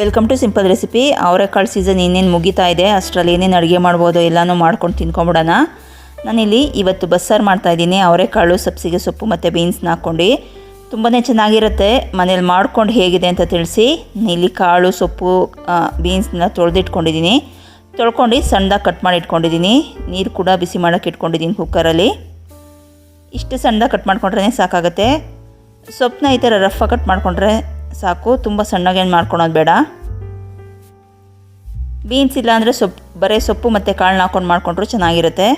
Welcome to simple recipe ಅವರೆಕಾಳು season ಇನ್ನೇನು ಮುಗಿತಾ ಇದೆ, ಅಷ್ಟರಲ್ಲಿ ಏನೇನು ಅಡುಗೆ ಮಾಡ್ಬೋದು ಎಲ್ಲನೂ ಮಾಡ್ಕೊಂಡು ತಿನ್ಕೊಂಬಿಡೋಣ. ನಾನಿಲ್ಲಿ ಇವತ್ತು ಬಸ್ಸಾರು ಮಾಡ್ತಾಯಿದ್ದೀನಿ ಅವರೆಕಾಳು, ಸಬ್ಸಿಗೆ ಸೊಪ್ಪು ಮತ್ತು ಬೀನ್ಸ್ನ ಹಾಕ್ಕೊಂಡು. ತುಂಬಾ ಚೆನ್ನಾಗಿರುತ್ತೆ. ಮನೇಲಿ ಮಾಡ್ಕೊಂಡು ಹೇಗಿದೆ ಅಂತ ತಿಳಿಸಿ. ಇಲ್ಲಿ ಕಾಳು, ಸೊಪ್ಪು ಬೀನ್ಸ್ನ ತೊಳೆದಿಟ್ಕೊಂಡಿದ್ದೀನಿ. ತೊಳ್ಕೊಂಡು ಸಣ್ಣದಾಗಿ ಕಟ್ ಮಾಡಿ ಇಟ್ಕೊಂಡಿದ್ದೀನಿ ನೀರು ಕೂಡ ಬಿಸಿ ಮಾಡೋಕ್ಕೆ ಇಟ್ಕೊಂಡಿದ್ದೀನಿ ಕುಕ್ಕರಲ್ಲಿ ಇಷ್ಟು ಸಣ್ಣದಾಗಿ ಕಟ್ ಮಾಡಿಕೊಂಡ್ರೆ ಸಾಕಾಗುತ್ತೆ. ಸೊಪ್ಪನ್ನ ಈ ಥರ ರಫ್ಫಾಗಿ ಕಟ್ ಮಾಡಿಕೊಂಡ್ರೆ ಸಾಕು, ತುಂಬ ಸಣ್ಣಗೇನು ಮಾಡ್ಕೊಳೋದು ಬೇಡ. ಬೀನ್ಸ್ ಇಲ್ಲಾಂದರೆ ಸೊಪ್ಪು ಬರೀ ಸೊಪ್ಪು ಮತ್ತು ಕಾಳನ್ನ ಹಾಕ್ಕೊಂಡು ಮಾಡಿಕೊಂಡ್ರು ಚೆನ್ನಾಗಿರುತ್ತೆ.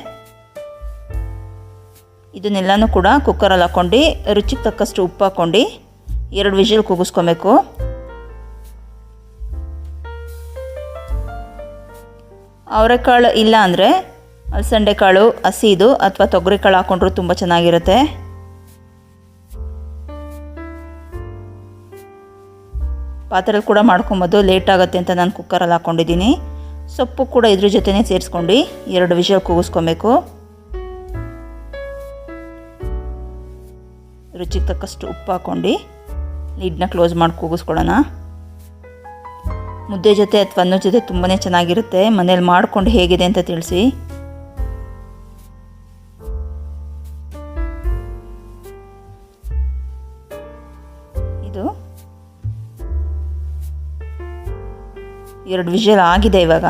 ಇದನ್ನೆಲ್ಲನೂ ಕೂಡ ಕುಕ್ಕರಲ್ಲಿ ಹಾಕ್ಕೊಂಡು ರುಚಿಗೆ ತಕ್ಕಷ್ಟು ಉಪ್ಪು ಹಾಕ್ಕೊಂಡು ಎರಡು ವಿಷಲ್ ಕೂಗಿಸ್ಕೊಬೇಕು. ಅವರೆಕಾಳು ಇಲ್ಲ ಅಂದರೆ ಅಲಸಂಡೆ ಕಾಳು ಹಸಿದು ಅಥವಾ ತೊಗರಿ ಕಾಳು ಹಾಕ್ಕೊಂಡ್ರು ತುಂಬ ಚೆನ್ನಾಗಿರುತ್ತೆ. ಪಾತ್ರೆಯಲ್ಲಿ ಕೂಡ ಮಾಡ್ಕೊಬೋದು. ಲೇಟ್ ಆಗುತ್ತೆ ಅಂತ ನಾನು ಕುಕ್ಕರಲ್ಲಿ ಹಾಕ್ಕೊಂಡಿದ್ದೀನಿ ಸೊಪ್ಪು ಕೂಡ ಇದ್ರ ಜೊತೆನೇ ಸೇರಿಸ್ಕೊಂಡು. ಎರಡು ವಿಷಲ್ ಕೂಗಿಸ್ಕೊಬೇಕು. ರುಚಿಗೆ ತಕ್ಕಷ್ಟು ಉಪ್ಪು ಹಾಕ್ಕೊಂಡು ಲಿಡ್ನ ಕ್ಲೋಸ್ ಮಾಡಿ ಕೂಗಿಸ್ಕೊಳ್ಳೋಣ. ಮುದ್ದೆ ಜೊತೆ ಅಥವಾ ಅನ್ನೋ ಜೊತೆ ತುಂಬಾ ಚೆನ್ನಾಗಿರುತ್ತೆ. ಮನೇಲಿ ಮಾಡಿಕೊಂಡು ಹೇಗಿದೆ ಅಂತ ತಿಳಿಸಿ. ಎರಡು ವಿಷಲ್ ಆಗಿದೆ ಇವಾಗ.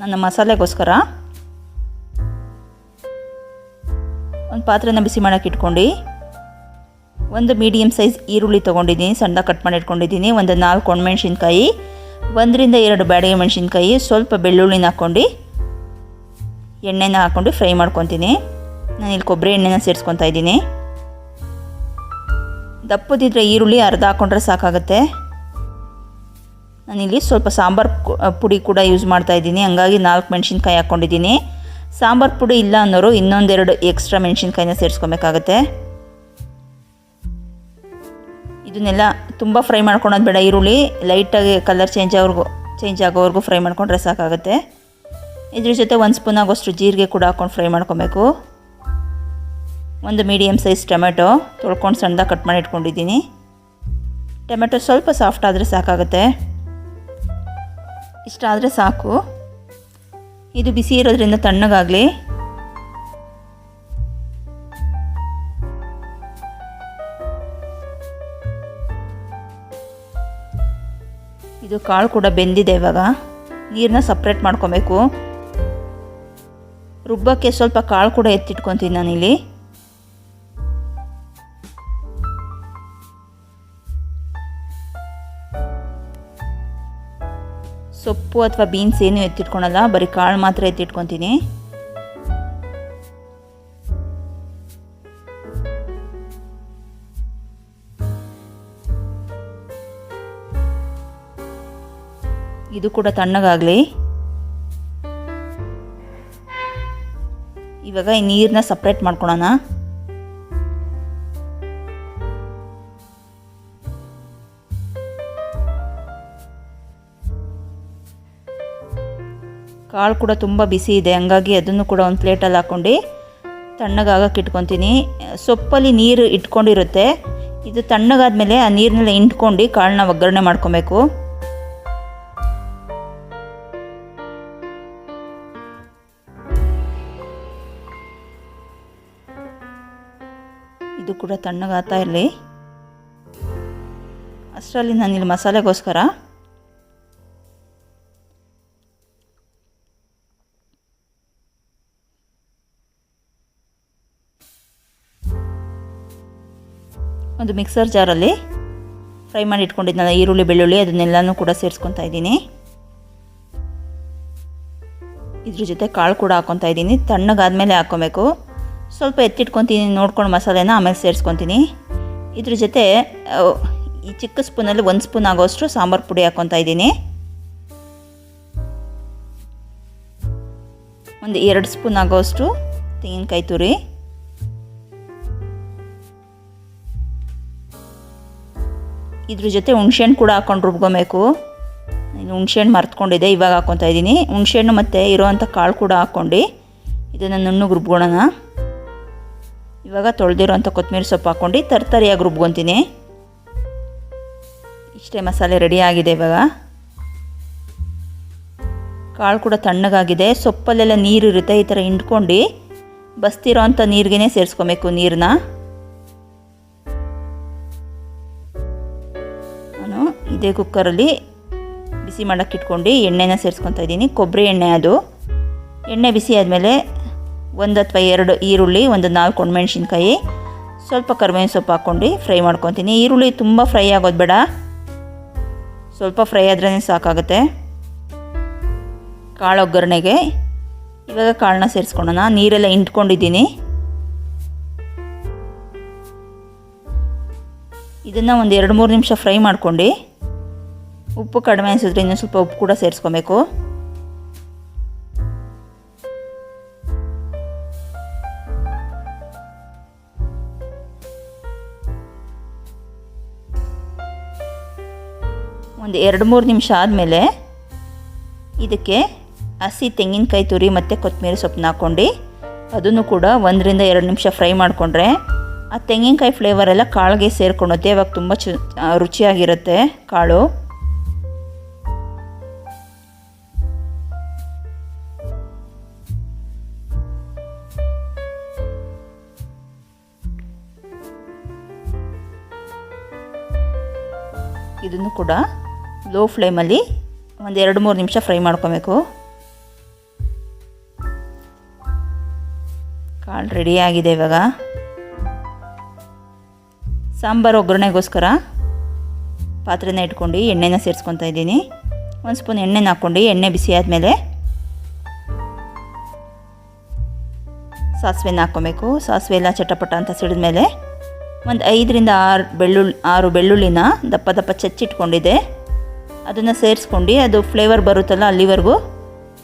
ನನ್ನ ಮಸಾಲೆಗೋಸ್ಕರ ಒಂದು ಪಾತ್ರೆನ ಬಿಸಿ ಮಾಡೋಕೆ ಇಟ್ಕೊಂಡು ಒಂದು ಮೀಡಿಯಮ್ ಸೈಜ್ ಈರುಳ್ಳಿ ತೊಗೊಂಡಿದ್ದೀನಿ, ಸಣ್ಣ ಕಟ್ ಮಾಡಿ ಇಟ್ಕೊಂಡಿದ್ದೀನಿ, ಒಂದು ನಾಲ್ಕು ಒಣಮೆಣ್ಸಿನ್ಕಾಯಿ, ಒಂದರಿಂದ ಎರಡು ಬ್ಯಾಡಿಗೆ ಮೆಣಸಿನ್ಕಾಯಿ, ಸ್ವಲ್ಪ ಬೆಳ್ಳುಳ್ಳಿನ ಹಾಕ್ಕೊಂಡು ಎಣ್ಣೆನ ಹಾಕ್ಕೊಂಡು ಫ್ರೈ ಮಾಡ್ಕೊತೀನಿ. ನಾನು ಇಲ್ಲಿ ಕೊಬ್ಬರಿ ಎಣ್ಣೆನ ಸೇರಿಸ್ಕೊತಾ ಇದ್ದೀನಿ. ದಪ್ಪದಿದ್ರೆ ಈರುಳ್ಳಿ ಅರ್ಧ ಹಾಕ್ಕೊಂಡ್ರೆ ಸಾಕಾಗುತ್ತೆ. ನಾನಿಲ್ಲಿ ಸ್ವಲ್ಪ ಸಾಂಬಾರು ಪುಡಿ ಕೂಡ ಯೂಸ್ ಮಾಡ್ತಾ ಇದ್ದೀನಿ. ಹಂಗಾಗಿ ನಾಲ್ಕು ಮೆಣಸಿನ್ಕಾಯಿ ಹಾಕ್ಕೊಂಡಿದ್ದೀನಿ ಸಾಂಬಾರು ಪುಡಿ ಇಲ್ಲ ಅನ್ನೋರು ಇನ್ನೊಂದೆರಡು ಎಕ್ಸ್ಟ್ರಾ ಮೆಣಸಿನ್ಕಾಯಿನ ಸೇರಿಸ್ಕೊಬೇಕಾಗತ್ತೆ. ಇದನ್ನೆಲ್ಲ ತುಂಬ ಫ್ರೈ ಮಾಡ್ಕೊಳೋದು ಬೇಡ. ಈರುಳ್ಳಿ ಲೈಟಾಗಿ ಕಲರ್ ಚೇಂಜ್ ಆಗೋರ್ಗು ಚೇಂಜ್ ಆಗೋವರೆಗೂ ಫ್ರೈ ಮಾಡ್ಕೊಂಡ್ರೆ ಸಾಕಾಗುತ್ತೆ. ಇದ್ರ ಜೊತೆ ಒಂದು ಸ್ಪೂನ್ ಆಗೋಷ್ಟು ಜೀರಿಗೆ ಕೂಡ ಹಾಕ್ಕೊಂಡು ಫ್ರೈ ಮಾಡ್ಕೊಬೇಕು. ಒಂದು ಮೀಡಿಯಮ್ ಸೈಜ್ ಟೊಮೆಟೊ ತೊಳ್ಕೊಂಡು ಸಣ್ಣದಾಗಿ ಕಟ್ ಮಾಡಿ ಇಟ್ಕೊಂಡಿದ್ದೀನಿ. ಟೊಮೆಟೊ ಸ್ವಲ್ಪ ಸಾಫ್ಟ್ ಆದರೆ ಸಾಕಾಗುತ್ತೆ. ಇಷ್ಟ ಆದರೆ ಸಾಕು. ಇದು ಬಿಸಿ ಇರೋದ್ರಿಂದ ತಣ್ಣಗಾಗಲಿ. ಇದು ಕಾಳು ಕೂಡ ಬೆಂದಿದೆ ಇವಾಗ. ನೀರನ್ನ ಸಪ್ರೇಟ್ ಮಾಡ್ಕೊಬೇಕು. ರುಬ್ಬಕ್ಕೆ ಸ್ವಲ್ಪ ಕಾಳು ಕೂಡ ಎತ್ತಿಟ್ಕೊತೀನಿ ನಾನಿಲ್ಲಿ. ಸೊಪ್ಪು ಅಥವಾ ಬೀನ್ಸ್ ಏನು ಎತ್ತಿಟ್ಕೊಳಲ್ಲ, ಬರೀ ಕಾಳು ಮಾತ್ರ ಎತ್ತಿಟ್ಕೊತೀನಿ. ಇದು ಕೂಡ ತಣ್ಣಗಾಗಲಿ. ಇವಾಗ ಈ ನೀರನ್ನ ಸಪ್ರೇಟ್ ಮಾಡ್ಕೊಳೋಣ. ಕಾಳು ಕೂಡ ತುಂಬ ಬಿಸಿ ಇದೆ. ಹಂಗಾಗಿ ಅದನ್ನು ಕೂಡ ಒಂದು ಪ್ಲೇಟಲ್ಲಿ ಹಾಕ್ಕೊಂಡು ತಣ್ಣಗಾಗಕ್ಕೆ ಇಟ್ಕೊತೀನಿ. ಸೊಪ್ಪಲ್ಲಿ ನೀರು ಇಟ್ಕೊಂಡಿರುತ್ತೆ. ಇದು ತಣ್ಣಗಾದ್ಮೇಲೆ ಆ ನೀರನ್ನೆಲ್ಲ ಇಂಟ್ಕೊಂಡು ಕಾಳನ್ನ ಒಗ್ಗರಣೆ ಮಾಡ್ಕೊಬೇಕು. ಇದು ಕೂಡ ತಣ್ಣಗಾಗ್ತಾ ಇರಲಿ. ಅಷ್ಟರಲ್ಲಿ ನಾನಿಲ್ಲಿ ಮಸಾಲೆಗೋಸ್ಕರ ಒಂದು ಮಿಕ್ಸರ್ ಜಾರಲ್ಲಿ ಫ್ರೈ ಮಾಡಿ ಇಟ್ಕೊಂಡಿದ್ನಲ್ಲ, ಈರುಳ್ಳಿ, ಬೆಳ್ಳುಳ್ಳಿ ಅದನ್ನೆಲ್ಲನೂ ಕೂಡ ಸೇರಿಸ್ಕೊತಾ ಇದ್ದೀನಿ. ಇದ್ರ ಜೊತೆ ಕಾಳು ಕೂಡ ಹಾಕ್ಕೊತಾ ಇದ್ದೀನಿ. ತಣ್ಣಗಾದ್ಮೇಲೆ ಹಾಕ್ಕೊಬೇಕು ಸ್ವಲ್ಪ ಎತ್ತಿಟ್ಕೊತೀನಿ, ನೋಡ್ಕೊಂಡು ಮಸಾಲೆನ ಆಮೇಲೆ ಸೇರಿಸ್ಕೊತೀನಿ. ಇದ್ರ ಜೊತೆ ಈ ಚಿಕ್ಕ ಸ್ಪೂನಲ್ಲಿ ಒಂದು ಸ್ಪೂನ್ ಆಗೋಷ್ಟು ಸಾಂಬಾರು ಪುಡಿ ಹಾಕ್ಕೊತಾ ಇದ್ದೀನಿ. ಒಂದು ಎರಡು ಸ್ಪೂನ್ ಆಗೋಷ್ಟು ತೆಂಗಿನಕಾಯಿ ತುರಿ. ಇದ್ರ ಜೊತೆ ಹುಣ್ಸೆಹಣ್ಣು ಕೂಡ ಹಾಕೊಂಡು ರುಬ್ಕೊಬೇಕು. ಇನ್ನು ಹುಣ್ಸೆಹಣ್ಣು ಮರ್ತ್ಕೊಂಡಿದ್ದೆ ಇವಾಗ ಹಾಕ್ಕೊತಾ ಇದ್ದೀನಿ. ಹುಣ್ಸೆಹಣ್ಣು ಮತ್ತು ಇರೋವಂಥ ಕಾಳು ಕೂಡ ಹಾಕ್ಕೊಂಡು ಇದನ್ನು ನುಣ್ಣಗೆ ರುಬ್ಕೊಳ್ಳೋಣ ಇವಾಗ ತೊಳೆದಿರೋಂಥ ಕೊತ್ತಂಬರಿ ಸೊಪ್ಪು ಹಾಕ್ಕೊಂಡು ತರ್ತರಿಯಾಗಿ ರುಬ್ಕೊತೀನಿ. ಇಷ್ಟೇ ಮಸಾಲೆ ರೆಡಿ ಆಗಿದೆ ಇವಾಗ. ಕಾಳು ಕೂಡ ತಣ್ಣಗಾಗಿದೆ. ಸೊಪ್ಪಲ್ಲೆಲ್ಲ ನೀರು ಇರುತ್ತೆ ಈ ಥರ ಹಿಂಡ್ಕೊಂಡು ಬಸ್ತಿರೋ ಅಂಥ ನೀರಿಗೆ ಸೇರಿಸ್ಕೊಬೇಕು ನೀರನ್ನ ಇದೇ ಕುಕ್ಕರಲ್ಲಿ ಬಿಸಿ ಮಾಡೋಕ್ಕೆ ಇಟ್ಕೊಂಡು ಎಣ್ಣೆನ ಸೇರಿಸ್ಕೊತಾ ಇದ್ದೀನಿ. ಕೊಬ್ಬರಿ ಎಣ್ಣೆ ಅದು. ಎಣ್ಣೆ ಬಿಸಿ ಆದಮೇಲೆ ಒಂದು ಅಥವಾ ಎರಡು ಈರುಳ್ಳಿ, ಒಂದು ನಾಲ್ಕು ಒಣಮೆಣ್ಸಿನ್ಕಾಯಿ, ಸ್ವಲ್ಪ ಕರಿಬೇವಿನ ಸೊಪ್ಪು ಹಾಕ್ಕೊಂಡು ಫ್ರೈ ಮಾಡ್ಕೊತೀನಿ. ಈರುಳ್ಳಿ ತುಂಬ ಫ್ರೈ ಆಗೋದು ಬೇಡ. ಸ್ವಲ್ಪ ಫ್ರೈ ಆದ್ರೇ ಸಾಕಾಗುತ್ತೆ. ಕಾಳು ಒಗ್ಗರಣೆಗೆ. ಇವಾಗ ಕಾಳನ್ನ ಸೇರಿಸ್ಕೊಳ್ಳೋಣ ನೀರೆಲ್ಲ ಇಂಟ್ಕೊಂಡಿದ್ದೀನಿ ಇದನ್ನು ಒಂದು ಎರಡು ಮೂರು ನಿಮಿಷ ಫ್ರೈ ಮಾಡ್ಕೊಂಡು ಉಪ್ಪು ಕಡಿಮೆ ಅನಿಸಿದ್ರೆ ಇನ್ನೂ ಸ್ವಲ್ಪ ಉಪ್ಪು ಕೂಡ ಸೇರಿಸ್ಕೊಬೇಕು. ಒಂದು ಎರಡು ಮೂರು ನಿಮಿಷ ಆದಮೇಲೆ ಇದಕ್ಕೆ ಹಸಿ ತೆಂಗಿನಕಾಯಿ ತುರಿ ಮತ್ತು ಕೊತ್ತಂಬರಿ ಸೊಪ್ಪನ್ನ ಹಾಕ್ಕೊಂಡು ಅದನ್ನು ಕೂಡ ಒಂದರಿಂದ ಎರಡು ನಿಮಿಷ ಫ್ರೈ ಮಾಡಿಕೊಂಡ್ರೆ ಆ ತೆಂಗಿನಕಾಯಿ ಫ್ಲೇವರೆಲ್ಲ ಕಾಳಿಗೆ ಸೇರ್ಕೊಳುತ್ತೆ ಅವಾಗ ತುಂಬ ಚು ರುಚಿಯಾಗಿರುತ್ತೆ ಕಾಳು. ಇದನ್ನು ಕೂಡ ಲೋ ಫ್ಲೇಮಲ್ಲಿ ಒಂದು ಎರಡು ಮೂರು ನಿಮಿಷ ಫ್ರೈ ಮಾಡ್ಕೊಬೇಕು. ಕಾಳು ಆಗಿದೆ ಇವಾಗ. ಸಾಂಬಾರು ಒಗ್ಗರಣೆಗೋಸ್ಕರ ಪಾತ್ರೆನ ಇಟ್ಕೊಂಡು ಎಣ್ಣೆನ ಸೇರಿಸ್ಕೊತಾ ಇದ್ದೀನಿ. ಒಂದು ಸ್ಪೂನ್ ಎಣ್ಣೆನ ಹಾಕ್ಕೊಂಡು ಎಣ್ಣೆ ಬಿಸಿ ಆದಮೇಲೆ ಸಾಸಿವೆನ ಹಾಕ್ಕೊಬೇಕು. ಸಾಸಿವೆ ಎಲ್ಲ ಚಟಪಟ ಅಂತ ಸಿಡಿದ್ಮೇಲೆ ಒಂದು ಐದರಿಂದ ಆರು ಬೆಳ್ಳುಳ್ಳಿ, ಆರು ಬೆಳ್ಳುಳ್ಳಿನ ದಪ್ಪ ದಪ್ಪ ಚಚ್ಚಿಟ್ಕೊಂಡಿದ್ದೆ ಅದನ್ನು ಸೇರಿಸ್ಕೊಂಡು ಅದು ಫ್ಲೇವರ್ ಬರುತ್ತಲ್ಲ ಅಲ್ಲಿವರೆಗೂ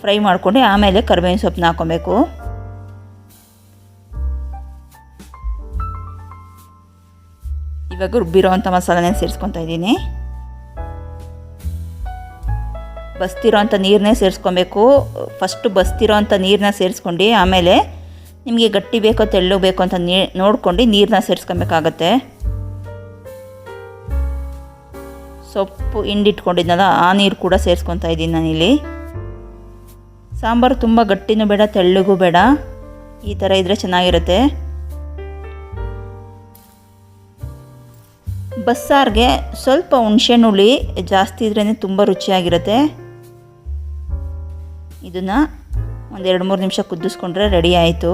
ಫ್ರೈ ಮಾಡ್ಕೊಂಡು ಆಮೇಲೆ ಕರಿಬೇವಿನ ಸೊಪ್ಪನ್ನ ಹಾಕೊಬೇಕು. ಇವಾಗ ರುಬ್ಬಿರೋ ಅಂಥ ಮಸಾಲನೇ ಸೇರಿಸ್ಕೊತಾ ಇದ್ದೀನಿ. ಬಸ್ತಿರೋ ಅಂಥ ನೀರನ್ನೇ ಸೇರಿಸ್ಕೊಬೇಕು. ಫಸ್ಟು ಬಸ್ತಿರೋ ಅಂಥ ನೀರನ್ನ ಸೇರಿಸ್ಕೊಂಡು ಆಮೇಲೆ ನಿಮಗೆ ಗಟ್ಟಿ ಬೇಕೋ ತೆಳ್ಳು ಬೇಕೋ ಅಂತ ನೀ ನೋಡ್ಕೊಂಡು ನೀರನ್ನ ಸೇರಿಸ್ಕೊಬೇಕಾಗತ್ತೆ. ಸೊಪ್ಪು ಹಿಂಡಿಟ್ಕೊಂಡಿದ್ನಲ್ಲ ಆ ನೀರು ಕೂಡ ಸೇರಿಸ್ಕೊತಾ ಇದ್ದೀನಿ ನಾನಿಲ್ಲಿ. ಸಾಂಬಾರು ತುಂಬ ಗಟ್ಟಿನೂ ಬೇಡ, ತೆಳ್ಳಗೂ ಬೇಡ. ಈ ಥರ ಇದ್ದರೆ ಚೆನ್ನಾಗಿರುತ್ತೆ. ಬಸ್ಸಾರಿಗೆ ಸ್ವಲ್ಪ ಹುಣಸೆಹುಳಿ ಜಾಸ್ತಿ ಇದ್ರೇ ತುಂಬ ರುಚಿಯಾಗಿರುತ್ತೆ. ಇದನ್ನು ಒಂದು ಎರಡು ಮೂರು ನಿಮಿಷ ಕುದಿಸ್ಕೊಂಡ್ರೆ ರೆಡಿ ಆಯಿತು.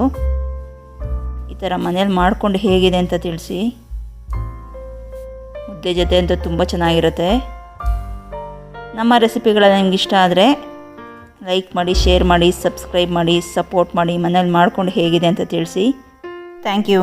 ಈ ಥರ ಮನೇಲಿ ಮಾಡಿಕೊಂಡು ಹೇಗಿದೆ ಅಂತ ತಿಳಿಸಿ. ಮುದ್ದೆ ಜೊತೆ ಅಂತ ತುಂಬ ಚೆನ್ನಾಗಿರುತ್ತೆ. ನಮ್ಮ ರೆಸಿಪಿಗಳೆಲ್ಲ ನಿಮ್ಗೆ ಇಷ್ಟ ಆದರೆ ಲೈಕ್ ಮಾಡಿ, ಶೇರ್ ಮಾಡಿ, ಸಬ್ಸ್ಕ್ರೈಬ್ ಮಾಡಿ, ಸಪೋರ್ಟ್ ಮಾಡಿ ಮನೇಲಿ ಮಾಡಿಕೊಂಡು ಹೇಗಿದೆ ಅಂತ ತಿಳಿಸಿ. Thank you.